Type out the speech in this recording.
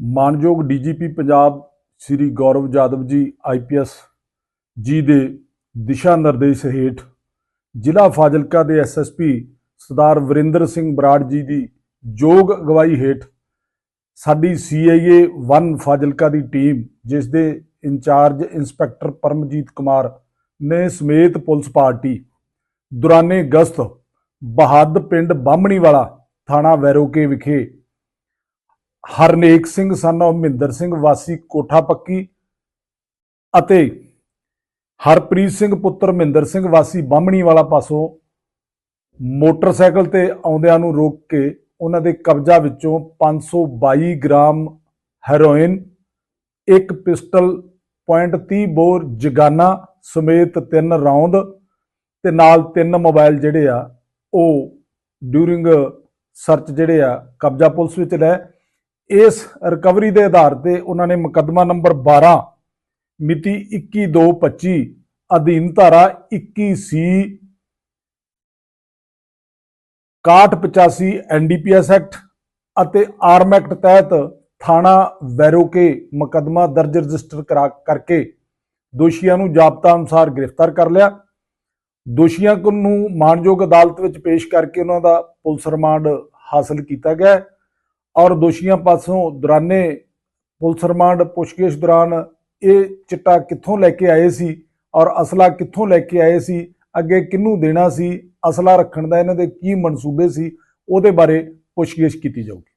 ਮਾਨਯੋਗ DGP Punjab Shri Gaurav Yadav ji IPS ਜੀ ਦੇ ਦਿਸ਼ਾ ਨਿਰਦੇਸ਼ ਹੇਠ ਜ਼ਿਲ੍ਹਾ ਫਾਜ਼ਿਲਕਾ ਦੇ ਐਸਐਸਪੀ ਸਰਦਾਰ ਵਰਿੰਦਰ ਸਿੰਘ ਬਰਾੜ ਜੀ ਦੀ ਯੋਗ ਅਗਵਾਈ ਹੇਠ ਸਾਡੀ ਸੀਆਈਏ 1 ਫਾਜ਼ਿਲਕਾ ਦੀ ਟੀਮ, ਜਿਸ ਦੇ ਇੰਚਾਰਜ ਇੰਸਪੈਕਟਰ ਪਰਮਜੀਤ ਕੁਮਾਰ ਨੇ ਸਮੇਤ ਪੁਲਿਸ ਪਾਰਟੀ, ਦੌਰਾਨੇ ਗਸ਼ਤ ਬਹਾਦ ਪਿੰਡ ਬਾਹਮਣੀ ਵਾਲਾ ਥਾਣਾ ਵੈਰੋਕੇ ਵਿਖੇ ਹਰਨੇਕ ਸਿੰਘ ਸਨ of ਮਹਿੰਦਰ ਸਿੰਘ ਵਾਸੀ, ਕੋਠਾ ਪੱਕੀ ਅਤੇ ਹਰਪ੍ਰੀਤ ਸਿੰਘ ਪੁੱਤਰ ਮਹਿੰਦਰ ਸਿੰਘ ਵਾਸੀ ਬਾਹਮਣੀ ਵਾਲਾ ਪਾਸੋਂ ਮੋਟਰਸਾਈਕਲ ਤੇ ਆਉਂਦਿਆਂ ਨੂੰ ਰੋਕ ਕੇ ਉਹਨਾਂ ਦੇ ਕਬਜ਼ਾ ਵਿੱਚੋਂ 522 ਗ੍ਰਾਮ ਹੈਰੋਇਨ, ਇੱਕ ਪਿਸਟਲ .30 ਬੋਰ ਜਗਾਨਾ ਸਮੇਤ ਤਿੰਨ ਰੌਂਦ ਤੇ ਨਾਲ ਤਿੰਨ ਮੋਬਾਈਲ ਜਿਹੜੇ ਆ, ਉਹ ਡਿਊਰਿੰਗ ਸਰਚ ਜਿਹੜੇ ਆ ਕਬਜ਼ਾ ਪੁਲਿਸ ਵਿੱਚ ਲੈ ਇਸ ਰਿਕਵਰੀ ਦੇ ਆਧਾਰ ਤੇ ਉਹਨਾਂ ਨੇ ਮੁਕੱਦਮਾ ਨੰਬਰ 12 ਮਿਤੀ 21/2/25 ਅਧੀਨ ਧਾਰਾ 21 ਸੀ 6185 ਐਨਡੀਪੀਐਸ ਐਕਟ ਅਤੇ ਆਰਮ ਐਕਟ ਤਹਿਤ ਥਾਣਾ ਵੈਰੋਕੇ ਮੁਕੱਦਮਾ ਦਰਜ ਰਜਿਸਟਰ ਕਰਾ ਕਰਕੇ ਦੋਸ਼ੀਆਂ ਨੂੰ ਜਾਬਤਾ ਅਨੁਸਾਰ ਗ੍ਰਿਫਤਾਰ ਕਰ ਲਿਆ। ਦੋਸ਼ੀਆਂ ਨੂੰ ਮਾਣਯੋਗ ਅਦਾਲਤ ਵਿੱਚ ਪੇਸ਼ ਕਰਕੇ ਉਹਨਾਂ ਦਾ ਪੁਲਿਸ ਰਿਮਾਂਡ ਹਾਸਲ ਕੀਤਾ ਗਿਆ ਔਰ ਦੋਸ਼ੀਆਂ ਪਾਸੋਂ ਦੌਰਾਨੇ ਪੁਲਿਸ ਰਿਮਾਂਡ ਪੁੱਛਗਿੱਛ ਦੌਰਾਨ ਇਹ ਚਿੱਟਾ ਕਿੱਥੋਂ ਲੈ ਕੇ ਆਏ ਸੀ ਔਰ ਅਸਲਾ ਕਿੱਥੋਂ ਲੈ ਕੇ ਆਏ ਸੀ, ਅੱਗੇ ਕਿਹਨੂੰ ਦੇਣਾ ਸੀ, ਅਸਲਾ ਰੱਖਣ ਦਾ ਇਹਨਾਂ ਦੇ ਕੀ ਮਨਸੂਬੇ ਸੀ, ਉਹਦੇ ਬਾਰੇ ਪੁੱਛਗਿੱਛ ਕੀਤੀ ਜਾਊਗੀ।